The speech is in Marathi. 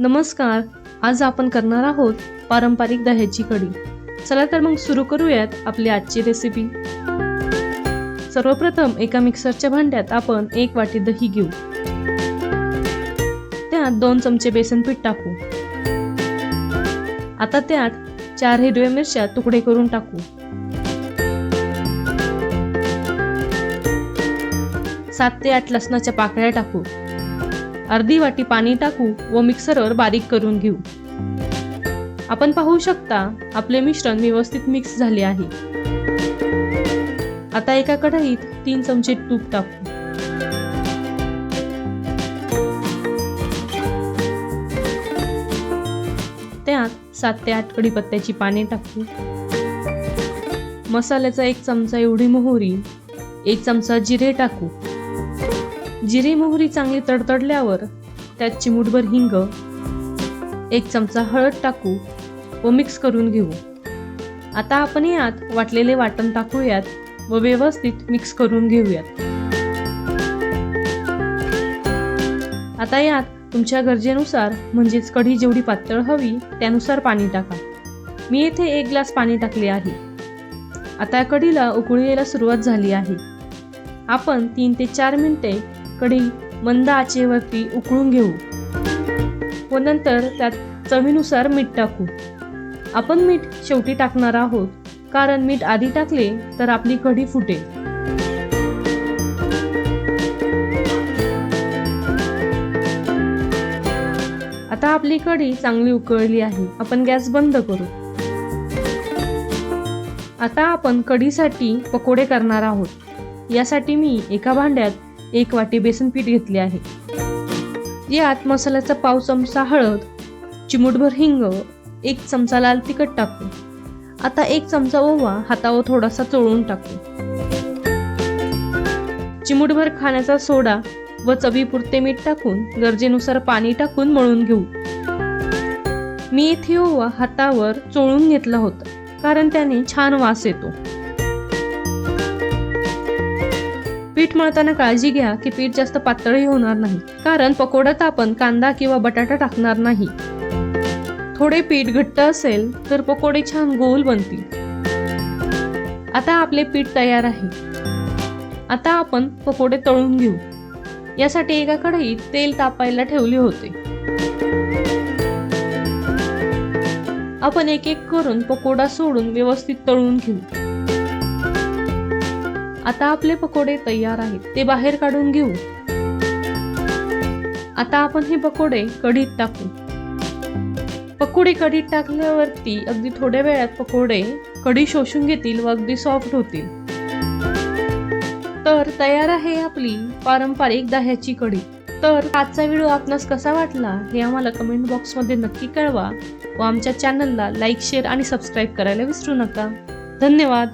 नमस्कार आज आपण करणार आहोत पारंपरिक दह्याची कढी. चला तर मग सुरू करूयात आपली आजची रेसिपी सर्वप्रथम एका मिक्सरच्या भांड्यात आपण एक वाटी दही घेऊ. त्यात दोन चमचे बेसन पीठ टाकू. आता त्यात चार हिरव्या मिरच्या तुकडे करून टाकू. सात ते आठ लसणाच्या पाकळ्या टाकू. अर्धी वाटी पाणी टाकू व मिक्सरवर बारीक करून घेऊ. आपण पाहू शकता आपले मिश्रण व्यवस्थित मिक्स झाले आहे. आता एका कढईत तीन चमचे तूप टाकू. त्यात सात ते आठ कढीपत्त्याची पाने टाकू. मसाल्याचा एक चमचा एवढी मोहरी एक चमचा जिरे टाकू. जिरे मोहरी चांगली तडतडल्यावर त्यात चिमूटभर हिंग एक चमचा हळद टाकू व मिक्स करून घेऊ. आता आपण यात वाटलेले वाटण टाकूयात व व्यवस्थित मिक्स करून घेऊयात. आता यात तुमच्या गरजेनुसार म्हणजेच कढी जेवढी पातळ हवी त्यानुसार पाणी टाका. मी येथे एक ग्लास पाणी टाकले आहे. आता कढीला उकळी यायला सुरुवात झाली आहे. आपण तीन ते चार मिनिटे कढी मंद आचेवरती उकळून घेऊ. व नंतर त्यात चवीनुसार मीठ टाकू. आपण मीठ शेवटी टाकणार आहोत कारण मीठ आधी टाकले तर आपली कढी फुटेल आता आपली कढी चांगली उकळली आहे आपण गॅस बंद करू. आता आपण कढीसाठी पकोडे करणार आहोत. यासाठी मी एका भांड्यात एक वाटी बेसन पीठ घेतले आहे. यात मसाल्याचा पाव चमचा हळद चिमूटभर हिंग एक चमचा लाल तिखट टाकू आता एक चमचा ओवा हातावर थोडासा चोळून टाकू. चिमूटभर खाण्याचा सोडा व चवीपुरते मीठ टाकून गरजेनुसार पाणी टाकून मळून घेऊ. मी येथे ओवा हातावर चोळून घेतला होता कारण त्याने छान वास येतो. पीठ मळताना काळजी घ्या की पीठ जास्त पातळही होणार नाही. कारण पकोड्यात आपण कांदा किंवा बटाटा टाकणार नाही. थोडे पीठ घट्ट असेल तर पकोडे छान गोल बनतील. आता आपले पीठ तयार आहे. आता आपण पकोडे तळून घेऊ. यासाठी एका कढईत तेल तापायला ठेवले होते. आपण एक एक करून पकोडा सोडून व्यवस्थित तळून घेऊ. आता आपले पकोडे तयार आहेत ते बाहेर काढून घेऊ. आता आपण हे पकोडे कढीत टाकू. पकोडे कढीत टाकल्यावरती अगदी थोड्या वेळात पकोडे कढी शोषून घेतील व अगदी सॉफ्ट होतील. तर तयार आहे आपली पारंपरिक दह्याची कढी. तर आजचा व्हिडिओ आपणास कसा वाटला हे आम्हाला कमेंट बॉक्समध्ये नक्की कळवा व आमच्या चॅनलला लाईक शेअर आणि सबस्क्राईब करायला विसरू नका. धन्यवाद.